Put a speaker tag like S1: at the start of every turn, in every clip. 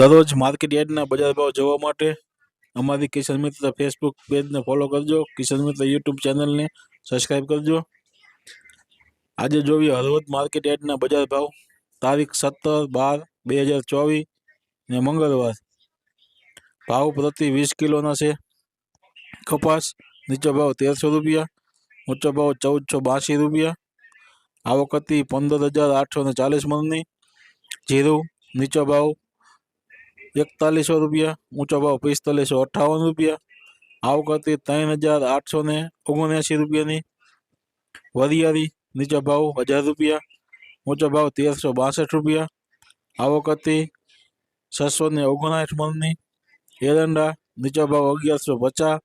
S1: દરરોજ માર્કેટ યાર્ડના બજાર ભાવ જોવા માટે અમારી કિશન મિત્ર ફેસબુક પેજ ને ફોલો કરજો કિશન મિત્ર YouTube ચેનલ ને સબસ્ક્રાઇબ કરજો આજે જોવી હરવત માર્કેટ યાર્ડના બજાર ભાવ તારીખ 17 12 2024 ને મંગળવાર ભાવ પ્રતિ 20 કિલો ના છે ખપાસ નીચો ભાવ 1300 રૂપિયા ઉચ્ચો ભાવ 1482 રૂપિયા આવક હતી 15840 મન ની જીરો નીચો ભાવ એકતાલીસો રૂપિયા ઊંચો ભાવ પિસ્તાલીસો અઠ્ઠાવન રૂપિયા આવકતી ત્રણ હજાર આઠસો ને ઓગણએંસી રૂપિયાની વરિયાળી નીચો ભાવ હજાર રૂપિયા ઊંચો ભાવ તેરસો બાસઠ રૂપિયા આવકતી છસો ને ઓગણસાઠ મણની એરંડા નીચો ભાવ અગિયારસો પચાસ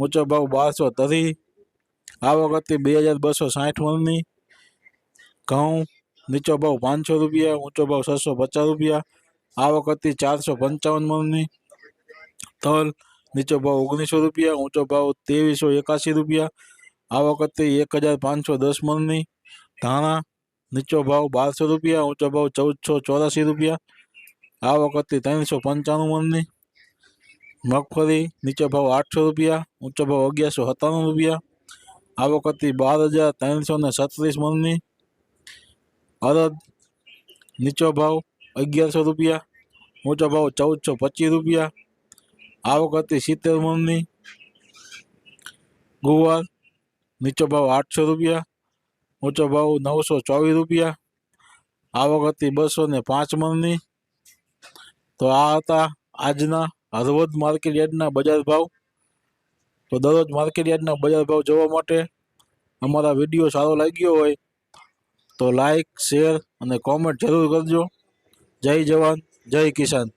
S1: ઊંચો ભાવ બારસો તરી આવકતી બે હજાર બસો સાઠ મણની ઘઉં નીચો ભાવ પાંચસો રૂપિયા ઊંચો ભાવ છસો પચાસ રૂપિયા आ वक्त चार सौ पंचावन मन तल नीचो भाव ओगनीसो रुपया ऊंचो भाव तेवीसो एकासी रुपया आ वक्त एक हज़ार पांच सौ दस मन धाणा नीचो भाव बार सौ रुपया ऊंचो भाव चौदह सौ चौरासी रुपया आ वक्त तीन सौ पंचाणु मन मगफली नीचो भाव आठ सौ रुपया ऊंचो भाव सौ सत्ताणु रुपया आ वक्त बार हज़ार तीन सौ सत्तीस मन अरद नीचो भाव सौ रुपया ઊંચો ભાવ ચૌદસો પચીસ રૂપિયા આવક હતી સિત્તેર મણની ગુવાર નીચો ભાવ આઠસો રૂપિયા ઊંચો ભાવ નવસો ચોવીસ રૂપિયા આવક હતી બસો ને પાંચ મણની તો આ હતા આજના હળવદ માર્કેટ યાર્ડના બજાર ભાવ તો દરરોજ માર્કેટ યાર્ડના બજાર ભાવ જોવા માટે અમારા વિડીયો સારો લાગ્યો હોય તો લાઈક શેર અને કોમેન્ટ જરૂર કરજો જય જવાન જય કિસાન